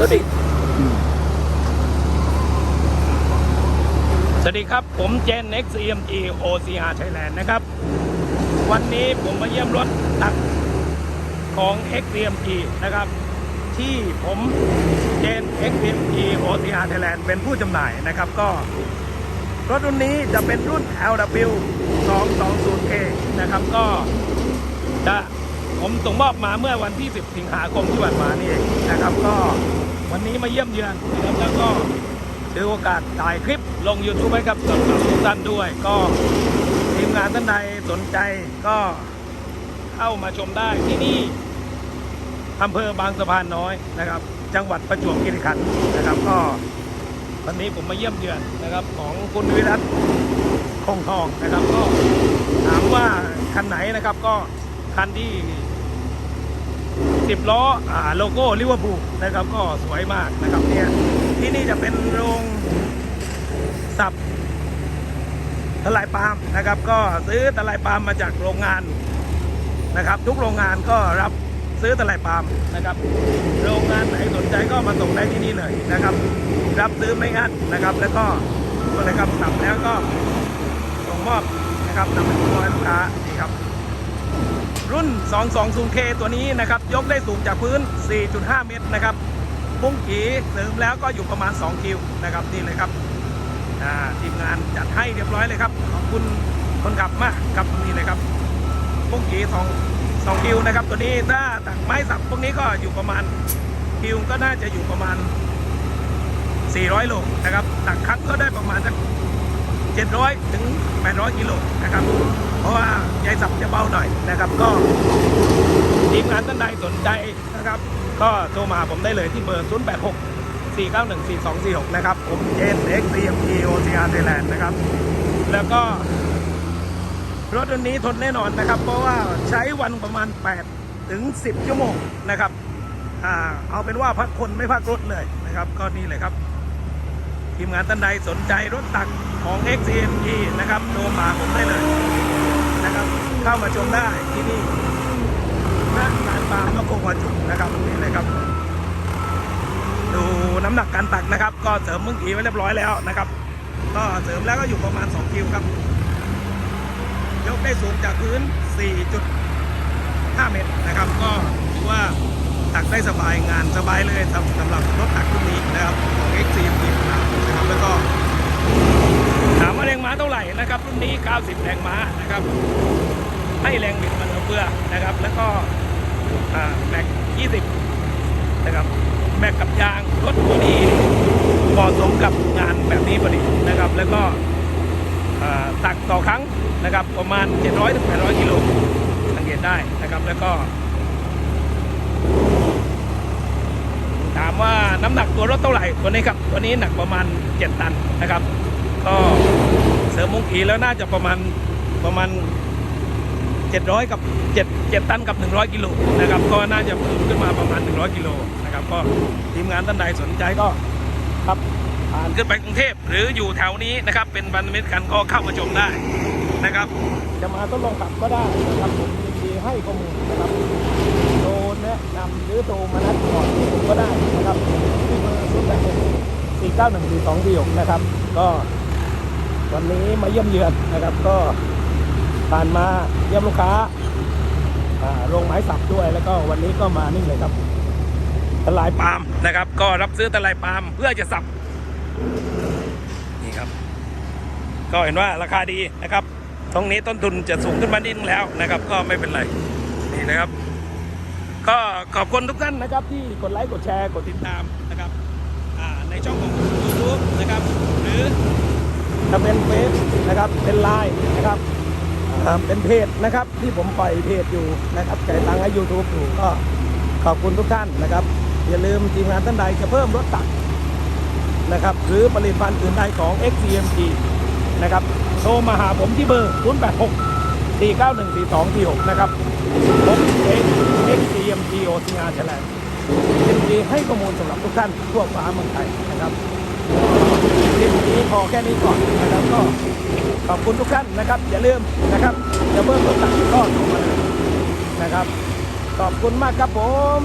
วัสดี สวัสดีครับ ผมเจน X EMG OCR Thailand นะครับ วันนี้ผมมาเยี่ยมรถตักของ X EMG นะครับ ที่ผมเจน X EMG OCR Thailand เป็นผู้จำหน่ายนะครับ ก็ รถรุ่นนี้จะเป็นรุ่น LW 220K นะครับก็จะผมส่งมอบมาเมื่อวันที่ 10 สิงหาคมที่ผ่านมานี่เองนะครับก็ วันนี้มาเยี่ยมเยือนนะครับแล้วก็ถือโอกาสถ่ายคลิปลง YouTube ให้กับสำหรับทุกท่านด้วย ก็ทีมงานท่านใดสนใจก็เข้ามาชมได้ที่นี่อำเภอบางสะพานน้อยนะครับ จังหวัดประจวบคีรีขันธ์นะครับ ก็วันนี้ผมมาเยี่ยมเยือนนะครับ ของคุณวิรัตคงทองนะครับ ก็ถามว่าคันไหนนะครับก็คันที่ สิบล้ออโลโก้ลิเวอร์พูลนะครับก็สวยมากนะครับเนี่ยที่นี่จะเป็นโรงสับตะไลปาล์มนะครับ ก็ซื้อตะไลปาล์มมาจากโรงงานนะครับ ทุกโรงงานก็รับซื้อตะไลปาล์มนะครับ โรงงานไหนสนใจก็มาส่งได้ที่นี่เลยนะครับ รับซื้อไม่อั้นนะครับ แล้วก็บริกรรมสับแล้วก็ส่งมอบนะครับนำไปส่งให้ลูกค้านี่ครับ รุ่น 220K ตัวนี้นะครับ ยกได้สูงจากพื้น 4.5 เมตรนะครับปุ้งกีเสริมแล้วก็อยู่ประมาณ 2 คิวนะครับนี่เลยครับทีมงานจัดให้เรียบร้อยเลยครับขอบคุณคนขับมากครับนี่เลยครับปุ้งกี2 2คิวนะครับ ตัวนี้ถ้าตักไม้สับพวกนี้ก็อยู่ประมาณคิวก็น่าจะอยู่ประมาณ 400 โลนะครับตักครั้งก็ได้ประมาณสัก700 ถึง 800 กิโลนะครับ เพราะว่าใยสับจะเบาหน่อยนะครับ ก็ทีมงานท่านใดสนใจนะครับ ก็โทรมาหาผมได้เลยที่เบอร์ 086 491 4246 นะครับ ผมเจน X CMT OCR Thailand นะครับ แล้วก็ รถคันนี้ทนแน่นอนนะครับ เพราะว่าใช้วันประมาณ 8 ถึง 10 ชั่วโมงนะครับอ่าเอาเป็นว่าพักคนไม่พักรถเลยนะครับ ก็นี่เลยครับ ทีมงานท่านใดสนใจรถตักของ XCMG นะครับโทรมาผมได้เลย นะครับ เข้ามาชมได้ที่นี่หน้าร้านปาล์มนครวัจุนะครับนี่เลยครับ ดูน้ำหนักการตักนะครับ ก็เสริมมึงกีไว้เรียบร้อยแล้วนะครับ ก็เสริมแล้วก็อยู่ประมาณ2คิวครับ ยกได้สูงจากพื้น 4.5 เมตรนะครับ ก็ถือว่าตักได้สบายงานสบายเลยสำหรับรถตักรุ่นนี้นะครับของ X 190 แรงม้านะครับ ให้แรงบิดมันเฟื่อนะครับ แล้วก็แม็ก 20 นะครับ แม็กกับยางรถตัวนี้เหมาะสมกับงานแบบนี้พอดีนะครับ แล้วก็ตักต่อครั้งนะครับ ประมาณ 700-800 กิโลสังเกตได้นะครับ แล้วก็ ถามว่าน้ำหนักตัวรถเท่าไหร่ ตัวนี้ครับ ตัวนี้หนักประมาณ 7 ตันนะครับ ก็ เสริมมงกีแล้วน่าจะประมาณประมาณ 700 กับ 7 7 ตันกับ 100 กิโลนะครับ ก็น่าจะเพิ่มขึ้นมาประมาณ 100 กิโลนะครับ ก็ทีมงานท่านใดสนใจก็ครับผ่านขึ้นไปกรุงเทพหรืออยู่แถวนี้นะครับ เป็นบันเมิตรกันก็เข้ามาชมได้นะครับ จะมาทดลองขับก็ได้นะครับผมยินดีให้ข้อมูลนะครับโทรแนะนำหรือโทรมานัดก่อนผมก็ได้นะครับที่เบอร์ศูนย์แปดหกสี่เก้าหนึ่งสี่สองสี่หกนะครับ ก็ วันนี้มาเยี่ยมเยือนนะครับ ก็ผ่านมาเยี่ยมลูกค้าโรงไม้สับด้วยแล้วก็วันนี้ก็มานี่เลยครับตะลายปาล์มนะครับ ก็รับซื้อตะลายปาล์มเพื่อจะสับนี่ครับ ก็เห็นว่าราคาดีนะครับ ตรงนี้ต้นทุนจะสูงขึ้นมานิดนึงแล้วนะครับ ก็ไม่เป็นไรนี่นะครับ ก็ขอบคุณทุกท่านนะครับ ที่กดไลค์กดแชร์กดติดตามนะครับในช่องของ YouTube นะครับ หรือ จะเป็นเฟซนะครับเป็นไลน์นะครับอ่าเป็นเพจนะครับที่ผมปล่อยเพจอยู่นะครับจ่ายตังค์ให้ YouTube อยู่ก็ขอบคุณทุกท่านนะครับ อย่าลืมทีมงานท่านใดจะเพิ่มรถตักนะครับหรือผลิตภัณฑ์อื่นใดของ XCMG นะครับโทรมาหาผมที่เบอร์ 086 491 4246 นะครับผมเอง XCMG OCR แฉลงยินดีให้ข้อมูลสำหรับทุกท่านทั่วฟ้าเมืองไทยนะครับ คลิปนี้พอแค่นี้ก่อนนะครับก็ขอบคุณทุกท่านนะครับ อย่าลืมนะครับอย่าเพิ่มตัวตักก็โทรมาเลยนะครับ ขอบคุณมากครับผม